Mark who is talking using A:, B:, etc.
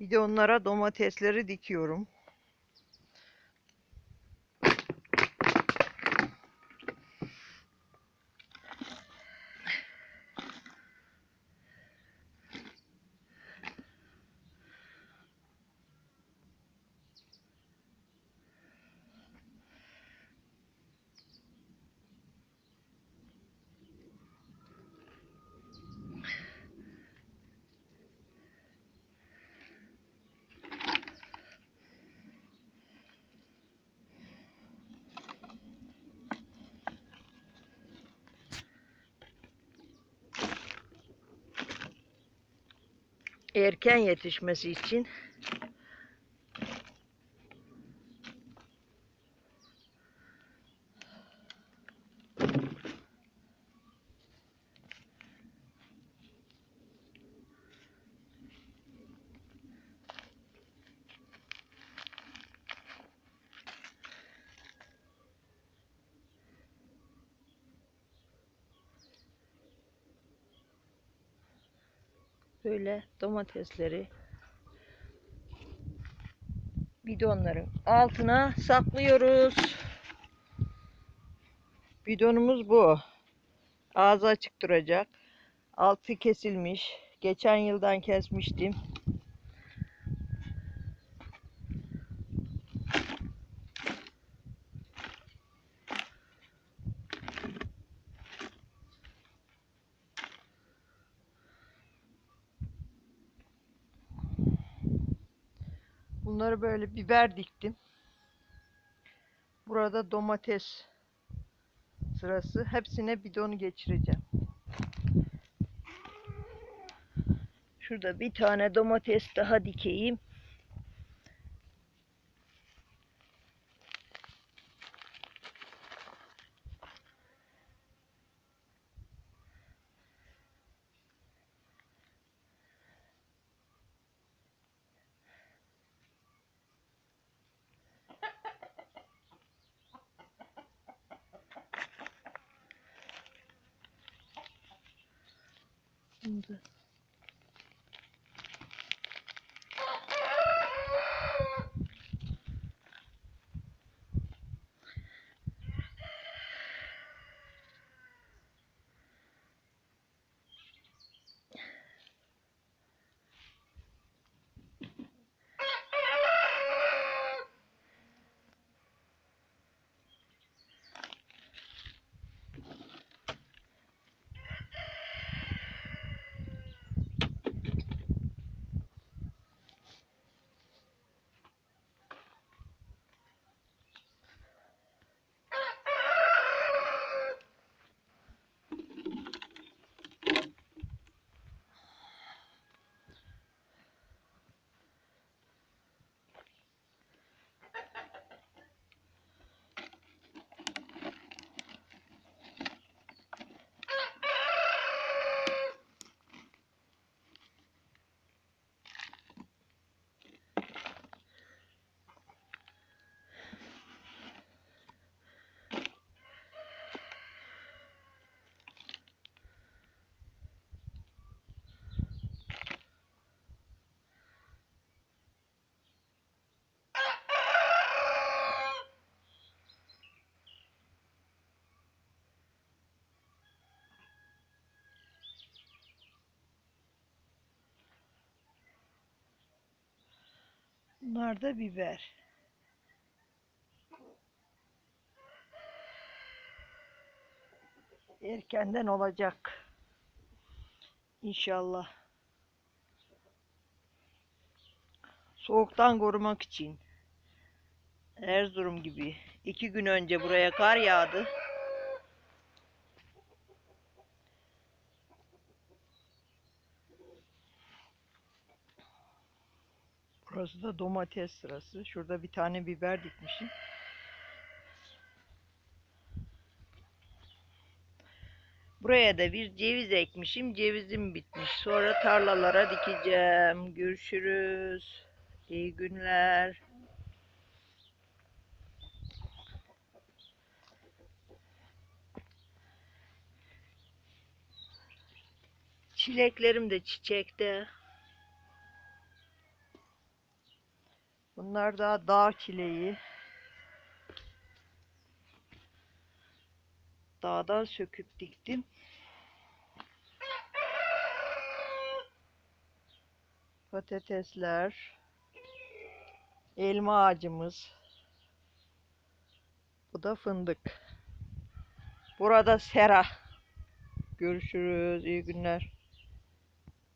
A: Bir de onlara domatesleri dikiyorum. Erken yetişmesi için böyle domatesleri bidonların altına saklıyoruz. Bidonumuz bu. Ağzı açık duracak. Altı kesilmiş. Geçen yıldan kesmiştim. Bunları böyle biber diktim. Burada domates sırası. Hepsine bidonu geçireceğim. Şurada bir tane domates daha dikeyim. Şimdi Bunlar da biber. Erkenden olacak. İnşallah. Soğuktan korumak için. Erzurum gibi. iki gün önce buraya kar yağdı. Burası da domates sırası. Şurada bir tane biber dikmişim. Buraya da bir ceviz ekmişim. Cevizim bitmiş. Sonra tarlalara dikeceğim. Görüşürüz. İyi günler. Çileklerim de çiçekte. Bunlar da dağ çileği. Dağdan söküp diktim. Patatesler. Elma ağacımız. Bu da fındık. Burada sera. Görüşürüz. İyi günler.